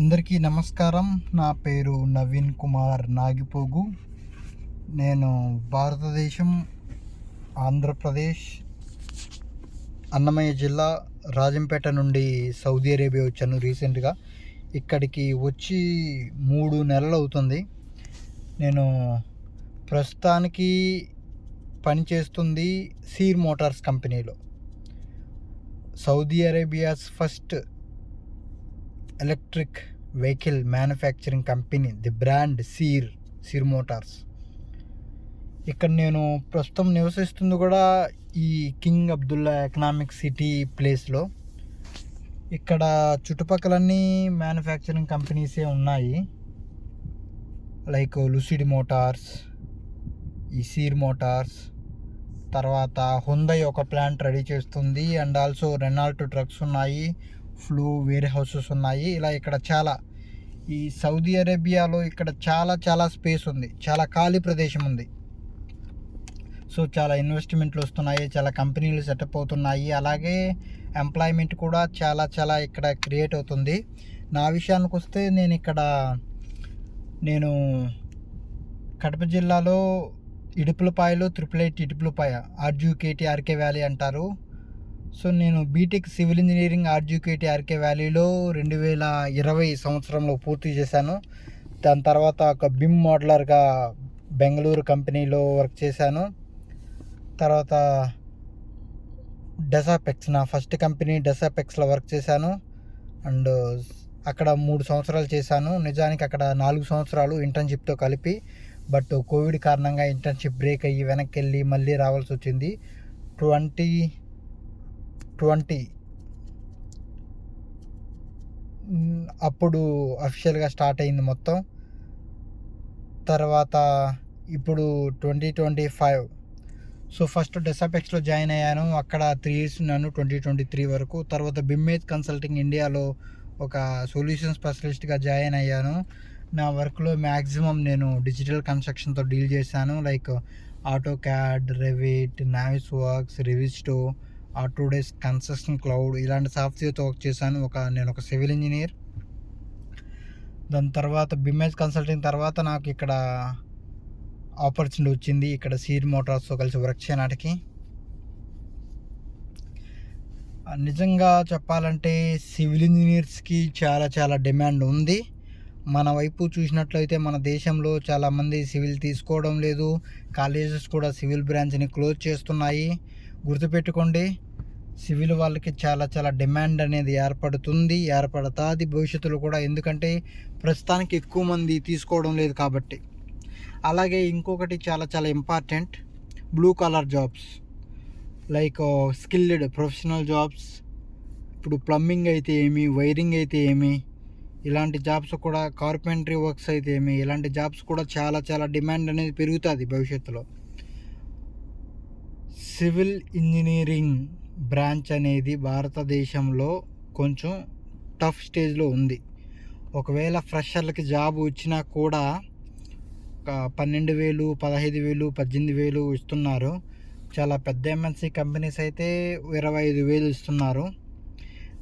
అందరికీ నమస్కారం. నా పేరు నవీన్ కుమార్ నాగిపోగు. నేను భారతదేశం ఆంధ్రప్రదేశ్ అన్నమయ్య జిల్లా రాజంపేట నుండి సౌదీ అరేబియా వచ్చాను రీసెంట్గా. ఇక్కడికి వచ్చి మూడు నెలలు అవుతుంది. నేను ప్రస్తుతానికి పనిచేస్తుంది సీర్ మోటార్స్ కంపెనీలో. Saudi Arabia's first electric vehicle manufacturing company the brand Ceer Ceer motors. ఇక్కడ నేను ప్రస్తుతం నివసిస్తుంది కూడా ఈ కింగ్ అబ్దుల్లా ఎకనామిక్ సిటీ ప్లేస్లో. ఇక్కడ చుట్టుపక్కలన్నీ మ్యానుఫ్యాక్చరింగ్ కంపెనీసే ఉన్నాయి. లైక్ లుసిడ్ మోటార్స్ ఈ సీర్ మోటార్స్ తర్వాత హుందై ఒక ప్లాంట్ రెడీ చేస్తుంది అండ్ ఆల్సో రెనాల్ట్ ట్రక్స్ ఉన్నాయి. ఫ్లూ వేర్ హౌసెస్ ఉన్నాయి. ఇలా ఇక్కడ చాలా ఈ సౌదీ అరేబియాలో ఇక్కడ చాలా చాలా స్పేస్ ఉంది. చాలా ఖాళీ ప్రదేశం ఉంది. సో చాలా ఇన్వెస్ట్మెంట్లు వస్తున్నాయి. చాలా కంపెనీలు సెటప్ అవుతున్నాయి. అలాగే ఎంప్లాయ్మెంట్ కూడా చాలా చాలా ఇక్కడ క్రియేట్ అవుతుంది. నా విషయానికి వస్తే నేను ఇక్కడ నేను కడప జిల్లాలో ఇడుపులపాయలో triple IT Idupulapaya RGUKT RK Valley అంటారు. సో నేను BTech civil engineering RGUKT RK వ్యాలీలో రెండు వేల ఇరవై సంవత్సరంలో పూర్తి చేశాను. దాని తర్వాత ఒక బిమ్ మోడలర్గా బెంగళూరు కంపెనీలో వర్క్ చేశాను. తర్వాత డెసాపెక్స్ నా ఫస్ట్ కంపెనీ డెసాపెక్స్లో వర్క్ చేశాను. అండ్ అక్కడ మూడు సంవత్సరాలు చేశాను. నిజానికి అక్కడ నాలుగు సంవత్సరాలు ఇంటర్న్షిప్తో కలిపి బట్ కోవిడ్ కారణంగా ఇంటర్న్షిప్ బ్రేక్ అయ్యి వెనక్కి వెళ్ళి మళ్ళీ రావాల్సి వచ్చింది. ట్వంటీ ట్వంటీ అప్పుడు అఫిషియల్గా స్టార్ట్ అయింది మొత్తం. తర్వాత ఇప్పుడు twenty twenty five so first డెసాపెక్స్లో join అయ్యాను. అక్కడ త్రీ ఇయర్స్ ఉన్నాను ట్వంటీ ట్వంటీ త్రీ వరకు. తర్వాత బిమ్మేజ్ కన్సల్టింగ్ ఇండియాలో ఒక సొల్యూషన్ స్పెషలిస్ట్గా జాయిన్ అయ్యాను. నా వర్క్లో మ్యాక్సిమం నేను డిజిటల్ కన్స్ట్రక్షన్తో డీల్ చేశాను. Like AutoCAD Revit Navisworks Revizto ఆ టు డేస్ కన్స్ట్రక్షన్ క్లౌడ్ ఇలాంటి సాఫ్ట్వేర్తో వర్క్ చేశాను. ఒక నేను ఒక సివిల్ ఇంజనీర్. దాని తర్వాత బిమేజ్ కన్సల్టింగ్ తర్వాత నాకు ఇక్కడ ఆపర్చునిటీ వచ్చింది. ఇక్కడ సీడ్ మోటార్స్తో కలిసి వర్క్ చేయడానికి నిజంగా చెప్పాలంటే సివిల్ ఇంజనీర్స్కి చాలా చాలా డిమాండ్ ఉంది. మన వైపు చూసినట్లయితే మన దేశంలో చాలామంది సివిల్ తీసుకోవడం లేదు. కాలేజెస్ కూడా సివిల్ బ్రాంచ్ని క్లోజ్ చేస్తున్నాయి. గుర్తుపెట్టుకోండి సివిల్ వాళ్ళకి చాలా చాలా డిమాండ్ అనేది ఏర్పడుతుంది ఏర్పడుతుంది భవిష్యత్తులో కూడా. ఎందుకంటే ప్రస్తుతానికి ఎక్కువ మంది తీసుకోవడం లేదు కాబట్టి. అలాగే ఇంకొకటి చాలా చాలా important blue colour jobs like skilled professional jobs ఇప్పుడు ప్లంబింగ్ అయితే ఏమి వైరింగ్ అయితే ఏమి ఇలాంటి జాబ్స్ కూడా కార్పెంటరీ వర్క్స్ అయితే ఏమి ఇలాంటి జాబ్స్ కూడా చాలా చాలా డిమాండ్ అనేది పెరుగుతుంది భవిష్యత్తులో. సివిల్ ఇంజనీరింగ్ బ్రాంచ్ అనేది భారతదేశంలో కొంచెం టఫ్ స్టేజ్లో ఉంది. ఒకవేళ ఫ్రెషర్లకి జాబ్ వచ్చినా కూడా పన్నెండు వేలు పదహైదు వేలు పద్దెనిమిది వేలు ఇస్తున్నారు. చాలా పెద్ద ఎంఎన్సీ కంపెనీస్ అయితే ఇరవై ఐదు వేలు ఇస్తున్నారు.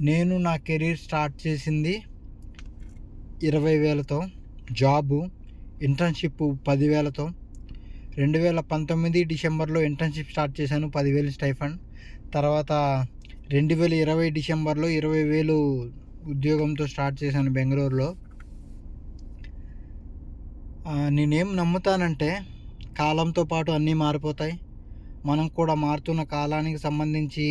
నేను నా కెరీర్ స్టార్ట్ చేసింది ఇరవై వేలతో. జాబు ఇంటర్న్షిప్ పదివేలతో రెండు వేల పంతొమ్మిది డిసెంబర్లో ఇంటర్న్షిప్ స్టార్ట్ చేశాను పదివేలు స్టైఫండ్. తర్వాత రెండు వేల ఇరవై డిసెంబర్లో ఇరవై వేలు ఉద్యోగంతో స్టార్ట్ చేశాను బెంగళూరులో. నేనేం నమ్ముతానంటే కాలంతో పాటు అన్నీ మారిపోతాయి. మనం కూడా మారుతున్న కాలానికి సంబంధించి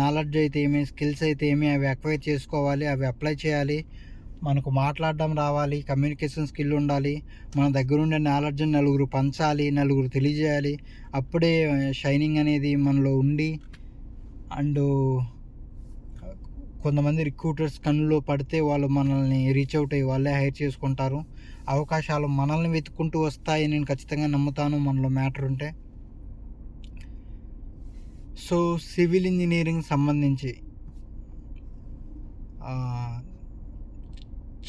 నాలెడ్జ్ అయితే ఏమి స్కిల్స్ అయితే ఏమి అవి అక్వైర్ చేసుకోవాలి అవి అప్లై చేయాలి. మనకు మాట్లాడడం రావాలి కమ్యూనికేషన్ స్కిల్ ఉండాలి మన దగ్గర ఉండే నలుగురు పంచాలి నలుగురు తెలియజేయాలి. అప్పుడే షైనింగ్ అనేది మనలో ఉండి అండ్ కొంతమంది రిక్రూటర్స్ కన్నులో పడితే వాళ్ళు మనల్ని రీచ్ అవుట్ అయ్యి వాళ్ళే హైర్ చేసుకుంటారు. అవకాశాలు మనల్ని వెతుక్కుంటూ వస్తాయి నేను ఖచ్చితంగా నమ్ముతాను మనలో మ్యాటర్ ఉంటే. సో సివిల్ ఇంజనీరింగ్ సంబంధించి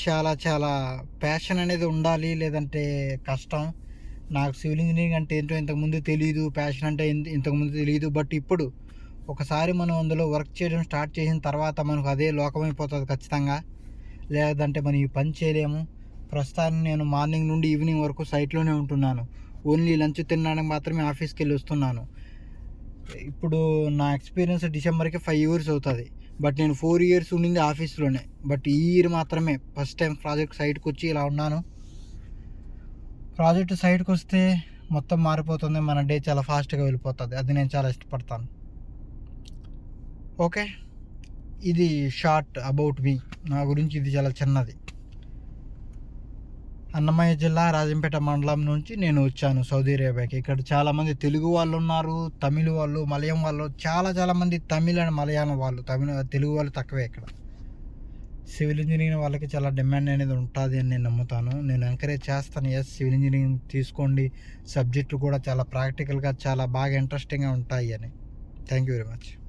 చాలా చాలా ప్యాషన్ అనేది ఉండాలి లేదంటే కష్టం. నాకు సివిల్ ఇంజనీరింగ్ అంటే ఏంటో ఇంతకుముందు తెలియదు ప్యాషన్ అంటే ఇంతకుముందు తెలియదు బట్ ఇప్పుడు ఒకసారి మనం అందులో వర్క్ చేయడం స్టార్ట్ చేసిన తర్వాత మనకు అదే లోకమైపోతుంది ఖచ్చితంగా. లేదంటే మనం ఈ పని చేయలేము. ప్రస్తుతానికి నేను మార్నింగ్ నుండి ఈవినింగ్ వరకు సైట్లోనే ఉంటున్నాను. ఓన్లీ లంచ్ తినడానికి మాత్రమే ఆఫీస్కి వెళ్ళి వస్తున్నాను. ఇప్పుడు నా ఎక్స్పీరియన్స్ డిసెంబర్కి ఫైవ్ ఇయర్స్ అవుతుంది. బట్ నేను ఫోర్ ఇయర్స్ ఉండింది ఆఫీస్లోనే. బట్ ఈ ఇయర్ మాత్రమే ఫస్ట్ టైం ప్రాజెక్ట్ సైట్కి వచ్చి ఇలా ఉన్నాను. ప్రాజెక్ట్ సైట్కి వస్తే మొత్తం మారిపోతుంది మన డే చాలా ఫాస్ట్గా వెళ్ళిపోతుంది. అది నేను చాలా ఇష్టపడతాను. ఓకే? ఇది షార్ట్ అబౌట్ మీ. నా గురించి ఇది చాలా చిన్నది. అన్నమయ్య జిల్లా రాజంపేట మండలం నుంచి నేను వచ్చాను సౌదీ అరేబియాకి. ఇక్కడ చాలామంది తెలుగు వాళ్ళు ఉన్నారు తమిళ వాళ్ళు మలయం వాళ్ళు చాలా చాలా మంది తమిళ అండ్ మలయాళం వాళ్ళు. తమిళ తెలుగు వాళ్ళు తక్కువే ఇక్కడ. సివిల్ ఇంజనీరింగ్ వాళ్ళకి చాలా డిమాండ్ అనేది ఉంటుంది అని నేను నమ్ముతాను. నేను ఎంకరేజ్ చేస్తాను. ఎస్ సివిల్ ఇంజనీరింగ్ తీసుకోండి. సబ్జెక్టులు కూడా చాలా ప్రాక్టికల్గా చాలా బాగా ఇంట్రెస్టింగ్గా ఉంటాయి అని. Thank you very much